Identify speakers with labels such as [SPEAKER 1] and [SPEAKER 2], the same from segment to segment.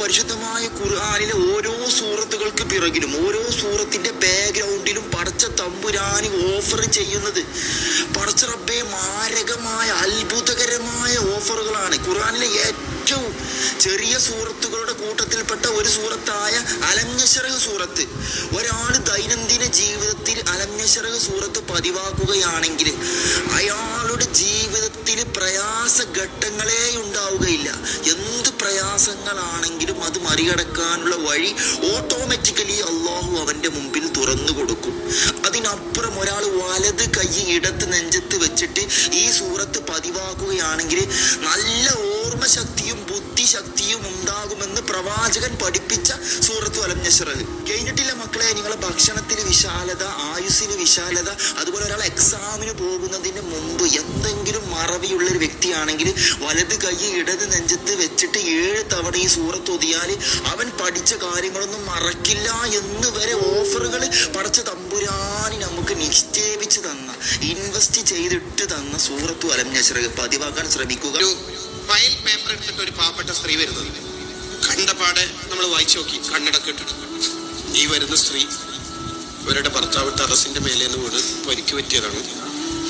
[SPEAKER 1] പരിശുദ്ധമായ ഖുർആാനിലെ ഓരോ സൂറത്തുകൾക്ക് പിറകിലും ഓരോ സൂറത്തിന്റെ ബാക്ക്ഗ്രൗണ്ടിലും പടച്ച തമ്പുരാനി ഓഫർ ചെയ്യുന്നത് പടച്ച റബ്ബെ മാരകമായ അത്ഭുതകരമായ ഓഫറുകളാണ് ഖുർആാനിലെ ഏറ്റവും ചെറിയ സൂറത്തുകളുടെ കൂട്ടത്തിൽപ്പെട്ട ഒരു സൂറത്തായ അലഞ്ഞശറഹ സൂറത്ത്. ഒരാൾ ദൈനംദിന ജീവിതത്തിൽ അലഞ്ഞശറഹ സൂറത്ത് പതിവാക്കുകയാണെങ്കിൽ ഘട്ടങ്ങളേ ഉണ്ടാവുകയില്ല. എന്ത് പ്രയാസങ്ങളാണെങ്കിലും അത് മറികടക്കാനുള്ള വഴി ഓട്ടോമാറ്റിക്കലി അള്ളാഹു അവന്റെ മുമ്പിൽ തുറന്നു കൊടുക്കും. അതിനപ്പുറം ഒരാൾ വലത് കൈ ഇടത്ത് നെഞ്ചത്ത് വെച്ചിട്ട് ഈ സൂറത്ത് പതിവാക്കുകയാണെങ്കിൽ നല്ല ഓർമ്മശക്തിയും ബുദ്ധിശക്തിയും ഉണ്ടാകുമെന്ന് പ്രവാചകൻ പഠിപ്പിച്ച സൂറത്ത് കഴിഞ്ഞിട്ടില്ല മക്കളെ നിങ്ങളെ ഭക്ഷണത്തിന് വിശാലത ആയുസ്സിന് വിശാലത അതുപോലെ ഒരാൾ എക്സാമിന് പോകുന്നതിന് മുമ്പ് എന്തെങ്കിലും മറവിയുള്ള ഒരു വ്യക്തിയാണെങ്കിൽ വലത് കൈ ഇടത് നെഞ്ചത്ത് വെച്ചിട്ട് ഏഴ് തവണ ഈ സൂറത്ത് ഒതിയാൽ അവൻ പഠിച്ച കാര്യങ്ങളൊന്നും മറക്കില്ല എന്ന് വരെ ഓഫറുകൾ പഠിച്ച തമ്പുരാനി നമുക്ക് നിക്ഷേപിച്ച് തന്ന ഇൻവെസ്റ്റ് ചെയ്തിട്ട് തന്ന സൂറത്തു അലം നസ്റഹ് പതിവാക്കാൻ ശ്രമിക്കുക.
[SPEAKER 2] ഒരു ഫയൽ പേപ്പർ എടുത്തിട്ട് ഒരു പാവപ്പെട്ട സ്ത്രീ വരുന്നത്. കണ്ടപാടെ നമ്മൾ വായിച്ചു നോക്കി കണ്ണടക്കം ഇട്ടിട്ട്. ഈ വരുന്ന സ്ത്രീ ഇവരുടെ ഭർത്താവ് ടെറസിന്റെ മേലെ നിന്ന് വീണ് പരിക്ക് പറ്റിയതാണ്.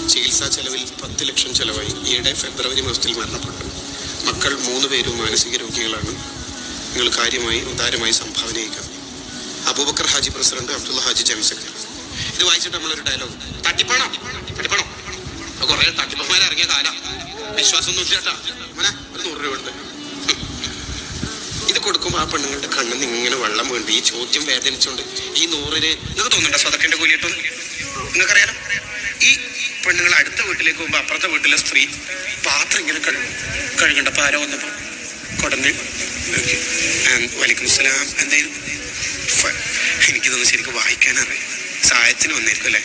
[SPEAKER 2] ചികിത്സാ ചെലവിൽ പത്ത് ലക്ഷം ചെലവായി. ഈയിടെ ഫെബ്രുവരി മാസത്തിൽ മരണപ്പെട്ടു. മക്കൾ മൂന്ന് പേരും മാനസിക രോഗികളാണ്. നിങ്ങൾ കാര്യമായി ഉദാരമായി സംഭാവന ചെയ്യുക. അബൂബക്കർ ഹാജി പ്രസിഡന്റ് അബ്ദുള്ള ഹാജി ജംസക്കർ ഇത് വായിച്ചിട്ട് നമ്മളൊരു ഡയലോഗ് തട്ടിപ്പാണോ? തട്ടിപ്പാണോ? കുറെ തട്ടിപ്പന്മാരെ ഇറങ്ങിയ കാലം. വിശ്വാസം ഇല്ല കേട്ടാ ഒരു നൂറ് രൂപ ഉണ്ട് കൊടുക്കുമ്പോൾ ആ പെണ്ണുങ്ങളുടെ കണ്ണിൽ ഇങ്ങനെ വെള്ളം വീണ്ട് ഈ ചോദ്യം വേദനിച്ചുകൊണ്ട് ഈ നൂറിന് നിങ്ങൾക്ക് തോന്നുന്നുണ്ടോ? സ്വതക്കിന്റെ കൂലിയിട്ടും. നിങ്ങൾക്കറിയാലോ? ഈ പെണ്ണുങ്ങൾ അടുത്ത വീട്ടിലേക്ക് പോകുമ്പോൾ അപ്പുറത്തെ വീട്ടിലെ സ്ത്രീ പാത്രം ഇങ്ങനെ കഴുകണ്ട കഴുകണ്ടപ്പോൾ ആരോ വന്നപ്പോൾ കൊടന്ന് വലിക്കും സലാം. എന്തായാലും എനിക്കിതൊന്നും ശരിക്കും വായിക്കാനറിയാം. സഹായത്തിന് വന്നിരിക്കും അല്ലേ?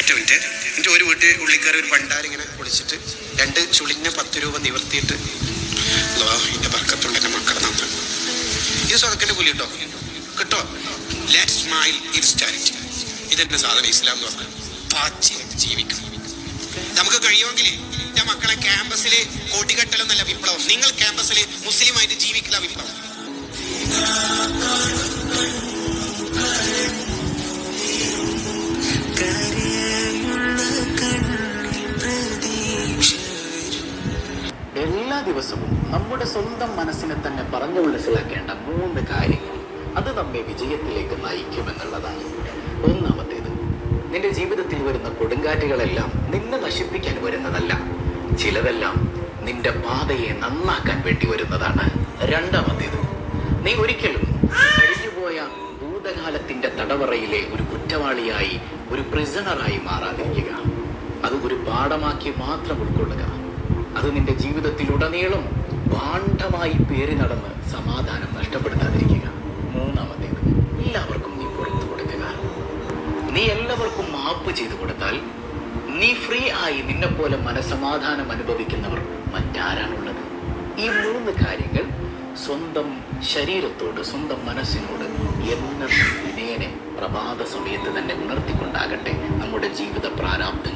[SPEAKER 2] ഒറ്റ മിനിറ്റ് എന്നിട്ട് ഒരു വീട്ടിൽ ഉള്ളിക്കാർ ഒരു പണ്ടാരം ഇങ്ങനെ കുളിച്ചിട്ട് രണ്ട് ചുളിഞ്ഞ പത്ത് രൂപ നിവർത്തിയിട്ട് എന്റെ എന്റെ എന്റെ മക്കളെ നന്ദി ഇത് സ്വതക്കന്റെ കൂലി കിട്ടോ? കിട്ടോ? ലെറ്റ് സ്മൈൽ ഇറ്റ്സ് ചാരിറ്റി ഇതെന്നെ സാധനം ഇസ്ലാം എന്ന് പറഞ്ഞാൽ. പാച്ചിയായിട്ട് ജീവിക്കണം. നമുക്ക് കഴിയുമെങ്കിൽ എന്റെ മക്കളെ ക്യാമ്പസിൽ കോട്ടിക്കെട്ടലൊന്നല്ല വിപ്ലവം. നിങ്ങൾ ക്യാമ്പസിൽ മുസ്ലിമായിട്ട് ജീവിക്കുന്ന വിപ്ലവം.
[SPEAKER 3] ദിവസവും നമ്മുടെ സ്വന്തം മനസ്സിനെ തന്നെ പറഞ്ഞു മനസ്സിലാക്കേണ്ട മൂന്ന് കാര്യങ്ങൾ അത് നമ്മെ വിജയത്തിലേക്ക് നയിക്കുമെന്നുള്ളതാണ് ഒന്നാമത്തേത് നിന്റെ ജീവിതത്തിൽ വരുന്ന കൊടുങ്കാറ്റുകളെല്ലാം നിന്നെ നശിപ്പിക്കാൻ വരുന്നതല്ല ചിലതെല്ലാം നിന്റെ പാതയെ നന്നാക്കാൻ വേണ്ടി വരുന്നതാണ്. രണ്ടാമത്തേത് നീ ഒരിക്കലും കഴിഞ്ഞുപോയ ഭൂതകാലത്തിന്റെ തടവറയിലെ ഒരു കുറ്റവാളിയായി ഒരു പ്രിസണറായി മാറാതിരിക്കുക. അത് ഒരു പാഠമാക്കി മാത്രം ഉൾക്കൊള്ളുക. അത് നിന്റെ ജീവിതത്തിലുടനീളം ഭാണ്ഡമായി പേറി നടന്ന് സമാധാനം നഷ്ടപ്പെടുത്താതിരിക്കുക. മൂന്നാമത്തേത് എല്ലാവർക്കും നീ പുറത്തു കൊടുക്കുക. നീ എല്ലാവർക്കും മാപ്പ് ചെയ്തു കൊടുത്താൽ നീ ഫ്രീ ആയി നിന്നെപ്പോലെ മനസമാധാനം അനുഭവിക്കുന്നവർ മറ്റാരാണുള്ളത്? ഈ മൂന്ന് കാര്യങ്ങൾ സ്വന്തം ശരീരത്തോട് സ്വന്തം മനസ്സിനോട് എന്ന വിനയനെ പ്രഭാത സമയത്ത് തന്നെ ഉണർത്തിക്കൊണ്ടാകട്ടെ നമ്മുടെ ജീവിത പ്രാരാബ്ധ